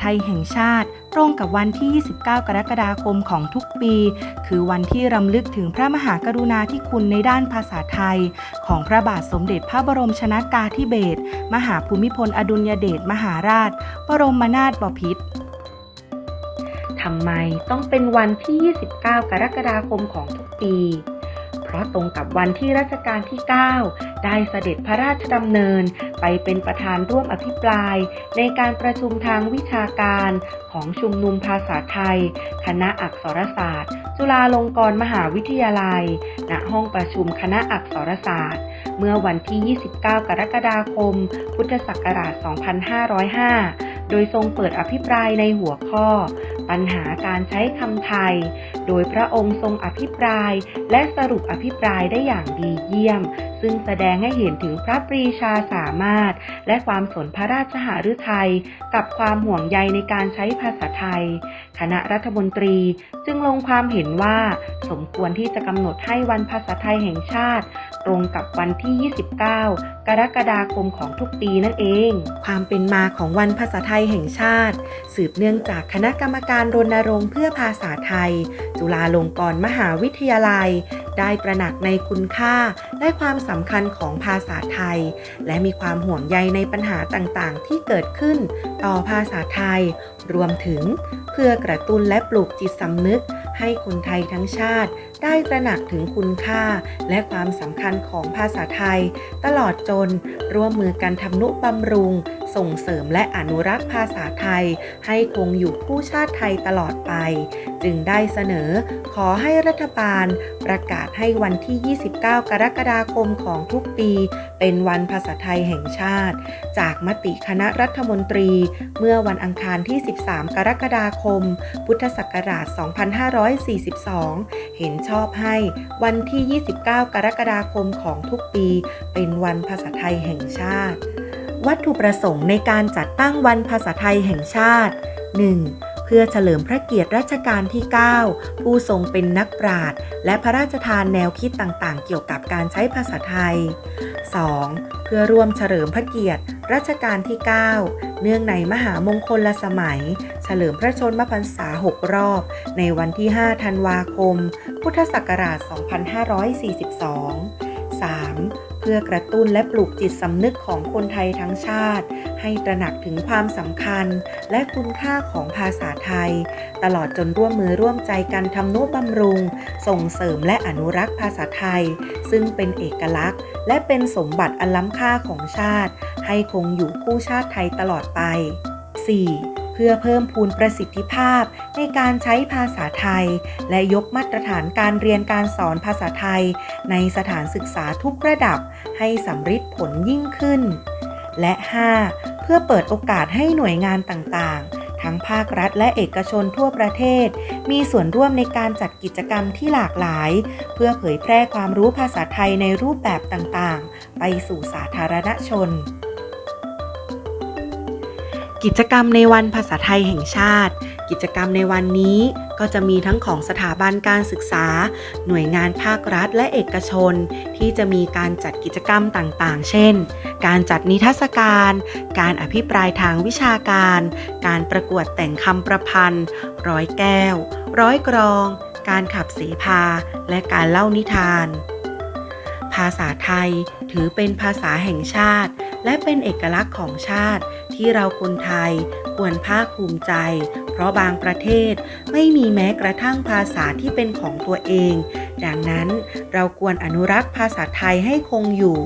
ไทยแห่งชาติ ตรงกับวันที่ 29 กรกฎาคมของทุกปี คือวันที่รำลึกถึงพระมหากรุณาธิคุณในด้านภาษาไทย ของพระบาทสมเด็จพระบรมชนากาธิเบศรมหาภูมิพลอดุลยเดชมหาราช บรมนาถบพิตรทำไมต้องเป็นวันที่ 29 กรกฎาคมของทุกปี เพราะตรงกับวันที่รัชกาลที่ 9 ได้เสด็จพระราชดำเนิน ไปเป็นประธานร่วมอภิปราย ในการประชุมทางวิชาการของชุมนุมภาษาไทย คณะอักษรศาสตร์ จุฬาลงกรณ์มหาวิทยาลัย ณ ห้องประชุมคณะอักษรศาสตร์ เมื่อวันที่ 29 กรกฎาคม พุทธศักราช 2505 โดยทรงเปิดอภิปรายในหัวข้อ ปัญหาการใช้คำไทย โดยพระองค์ทรงอภิปราย และสรุปอภิปรายได้อย่างดีเยี่ยม ซึ่งแสดงให้เห็นถึงพระปรีชาสามารถ และความสนพระราชหฤทัยกับความห่วงใยในการใช้ภาษาไทย คณะรัฐมนตรีจึงลงความเห็นว่า สมควรที่จะกำหนดให้วันภาษาไทยแห่งชาติ ตรงกับวันที่ 29 กรกฎาคมของทุกปีนั่นเอง ความเป็นมาของวันภาษาไทยแห่งชาติ สืบเนื่องจากคณะกรรมการการรณรงค์เพื่อภาษาไทย จุฬาลงกรณ์มหาวิทยาลัย ได้ตระหนักในคุณค่าและความสำคัญของภาษาไทย และมีความห่วงใยในปัญหาต่างๆ ที่เกิดขึ้น ต่อภาษาไทย รวมถึง เพื่อกระตุ้นและปลูกจิตสำนึก ให้คนไทยทั้งชาติ ได้ตระหนักถึงคุณค่า และความสำคัญของภาษาไทย ตลอดจนร่วมมือกันทำนุบำรุง ส่งเสริมและอนุรักษ์ภาษาไทย ให้คงอยู่คู่ชาติไทยตลอดไป จึงได้เสนอ ขอให้รัฐบาล ประกาศให้วันที่ 29 กรกฎาคมของทุกปี เป็นวันภาษาไทยแห่งชาติ จากมติคณะรัฐมนตรี เมื่อวันอังคารที่ 13 กรกฎาคม พุทธศักราช 2542 เห็นชอบให้วันที่ 29 กรกฎาคมของทุกปี เป็นวันภาษาไทยแห่งชาติ วัตถุประสงค์ในการจัดตั้งวันภาษาไทยแห่งชาติ 1. เพื่อเฉลิมพระเกียรติรัชกาลที่ 9 ผู้ทรงเป็นนักปราชญ์และพระราชทานแนวคิดต่างๆ เกี่ยวกับการใช้ภาษาไทย 2. เพื่อร่วมเฉลิมพระเกียรติรัชกาลที่ 9 เนื่องในมหามงคลสมัย เฉลิมพระชนมพรรษา 6 รอบ ในวันที่ 5 ธันวาคม พุทธศักราช 2542 3. เพื่อกระตุ้นและปลูกจิตสำนึกของคนไทยทั้งชาติ ให้ตระหนักถึงความสำคัญ และคุณค่าของภาษาไทย ตลอดจนร่วมมือร่วมใจกันทำนุบำรุง ส่งเสริมและอนุรักษ์ภาษาไทย ซึ่งเป็นเอกลักษณ์ และเป็นสมบัติอันล้ำค่าของชาติ ให้คงอยู่คู่ชาติไทยตลอดไป 4. เพื่อเพิ่มพูนประสิทธิภาพในการใช้ภาษาไทย และยกมาตรฐานการเรียนการสอนภาษาไทย ในสถานศึกษาทุกระดับให้สำฤทธิ์ผลยิ่งขึ้น และ 5. เพื่อเปิดโอกาสให้หน่วยงานต่างๆทั้งภาครัฐและเอกชนทั่วประเทศ มีส่วนร่วมในการจัดกิจกรรมที่หลากหลาย เพื่อเผยแพร่ความรู้ภาษาไทยในรูปแบบต่างๆ ไปสู่สาธารณชน กิจกรรมในวันภาษาไทยแห่งชาติ กิจกรรมในวันนี้ก็จะมีทั้งของสถาบันการศึกษา หน่วยงานภาครัฐและเอกชน ที่จะมีการจัดกิจกรรมต่างๆ เช่น การจัดนิทรรศการ การอภิปรายทางวิชาการ การประกวดแต่งคำประพันธ์ ร้อยแก้ว ร้อยกรอง การขับเสพา และการเล่านิทาน ภาษาไทยถือเป็นภาษาแห่งชาติ และเป็นเอกลักษณ์ของชาติ ที่เราคนไทยควรภาคภูมิใจ เพราะบางประเทศไม่มีแม้กระทั่งภาษาที่เป็นของตัวเอง ดังนั้นเราควรอนุรักษ์ภาษาไทยให้คงอยู่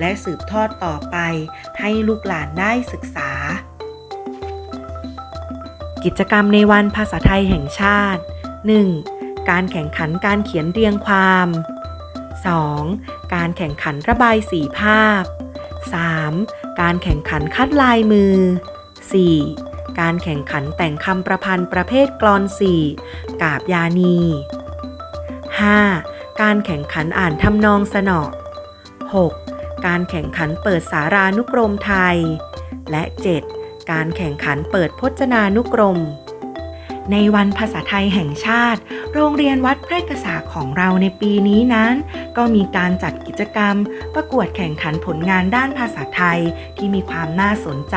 และสืบทอดต่อไป ให้ลูกหลานได้ศึกษา กิจกรรมในวันภาษาไทยแห่งชาติ 1. การแข่งขันการเขียนเรียงความ 2. การแข่งขันระบายสีภาพ 3. การแข่งขันคัดลายมือ 4. การแข่งขันแต่งคำประพันธ์ประเภทกลอนสี่กาบยานี 5. การแข่งขันอ่านทำนองสนอ 6. การแข่งขันเปิดสารานุกรมไทย และ 7. การแข่งขันเปิดพจนานุกรม ในวันภาษาไทยแห่งชาติ โรงเรียนวัดแพร่กษาของเราในปีนี้นั้น ก็มีการจัดกิจกรรม ประกวดแข่งขันผลงานด้านภาษาไทยที่มีความน่าสนใจ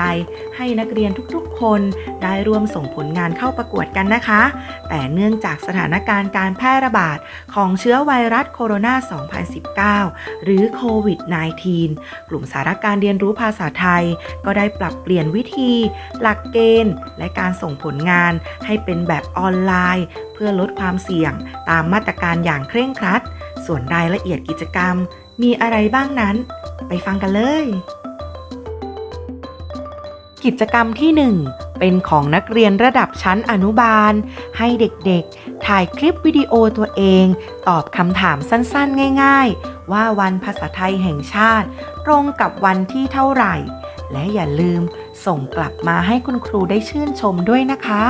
ให้นักเรียนทุกๆ คนได้ร่วมส่งผลงานเข้าประกวดกันนะคะ แต่เนื่องจากสถานการณ์การแพร่ระบาดของเชื้อไวรัสโคโรนา 2019 หรือโควิด -19 กลุ่มสาระการเรียนรู้ภาษาไทย ก็ได้ปรับเปลี่ยนวิธี หลักเกณฑ์ และการส่งผลงานให้เป็นแบบออนไลน์ เพื่อลดความเสี่ยงตามมาตรการอย่างเคร่งครัด ส่วนรายละเอียดกิจกรรมมีอะไรบ้างนั้น ไปฟังกันเลย กิจกรรมที่ 1 เป็นของนักเรียนระดับชั้นอนุบาล ให้เด็กๆ ถ่ายคลิปวิดีโอตัวเอง ตอบคำถามสั้นๆ ง่าย ๆ ว่าวันภาษาไทยแห่งชาติ ตรงกับวันที่เท่าไหร่ และอย่าลืมส่งกลับมาให้คุณครูได้ชื่นชมด้วยนะคะ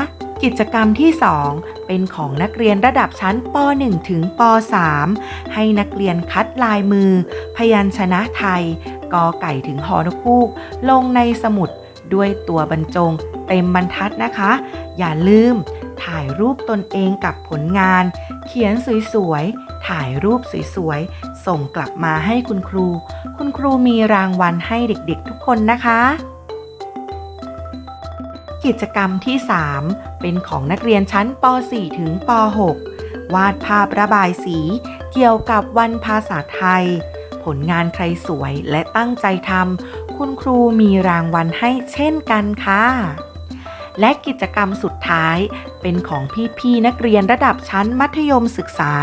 กิจกรรมที่ 2 เป็นของนักเรียนระดับชั้นป .1 ถึงป .3 ให้นักเรียนคัดลายมือ พยัญชนะไทย กอไก่ถึงหอนกูก ลงในสมุดด้วยตัวบรรจง เต็มบรรทัดนะคะ อย่าลืม ถ่ายรูปตนเองกับผลงาน เขียนสวยๆ ถ่ายรูปสวยๆ ส่งกลับมาให้คุณครู คุณครูมีรางวัลให้เด็กๆทุกคนนะคะ กิจกรรมที่ 3 เป็นของนักเรียนชั้นป .4 ถึงป .6 วาดภาพระบายสีเกี่ยวกับวันภาษาไทย ผลงานใครสวยและตั้งใจทำคุณครูมีรางวัลให้เช่นกันค่ะ และกิจกรรมสุดท้าย เป็นของพี่ๆนักเรียนระดับชั้นมัธยมศึกษา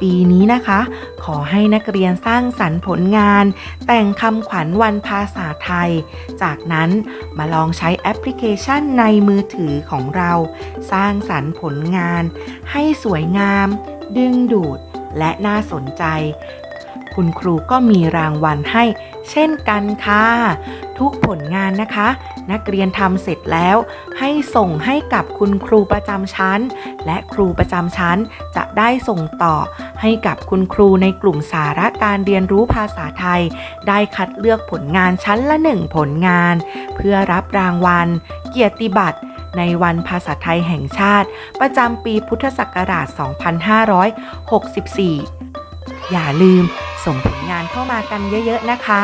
ปีนี้นะคะ ขอให้นักเรียนสร้างสรรค์ผลงาน แต่งคำขวัญวันภาษาไทย จากนั้นมาลองใช้แอปพลิเคชันในมือถือของเรา สร้างสรรค์ผลงาน ให้สวยงาม ดึงดูด และน่าสนใจ คุณครูก็มีรางวัลให้ เช่นกันค่ะ ทุกผลงานนะคะ นักเรียนทำเสร็จแล้ว ให้ส่งให้กับคุณครูประจำชั้น และครูประจำชั้นจะได้ส่งต่อ ให้กับคุณครูในกลุ่มสาระการเรียนรู้ภาษาไทย ได้คัดเลือกผลงานชั้นละหนึ่งผลงาน เพื่อรับรางวัล เกียรติบัตรในวันภาษาไทยแห่งชาติ ประจำปีพุทธศักราช 2564 อย่าลืม ส่งผลงานเข้ามากันเยอะๆนะคะ